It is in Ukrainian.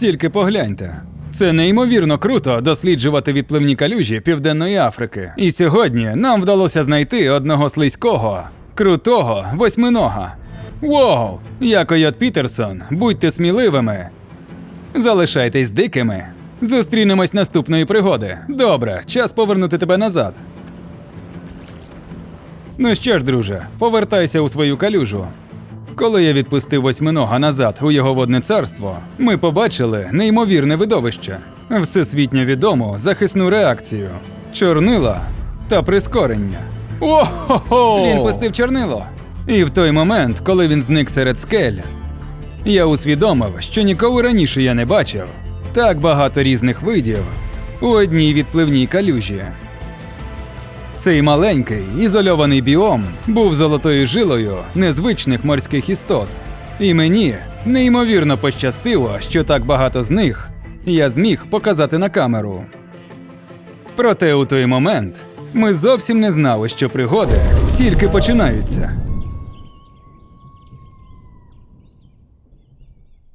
Тільки погляньте. Це неймовірно круто досліджувати відпливні калюжі Південної Африки. І сьогодні нам вдалося знайти одного слизького, крутого восьминога. Воу! Я Койот Пітерсон, будьте сміливими. Залишайтесь дикими. Зустрінемось наступної пригоди. Добре, час повернути тебе назад. Ну що ж, друже, повертайся у свою калюжу. Коли я відпустив восьминога назад у його водне царство, ми побачили неймовірне видовище, всесвітньо відому захисну реакцію, чорнила та прискорення. О-хо-хо! Він пустив чорнило. І в той момент, коли він зник серед скель, я усвідомив, що ніколи раніше я не бачив так багато різних видів у одній відпливній калюжі. Цей маленький ізольований біом був золотою жилою незвичних морських істот. І мені неймовірно пощастило, що так багато з них я зміг показати на камеру. Проте у той момент ми зовсім не знали, що пригоди тільки починаються.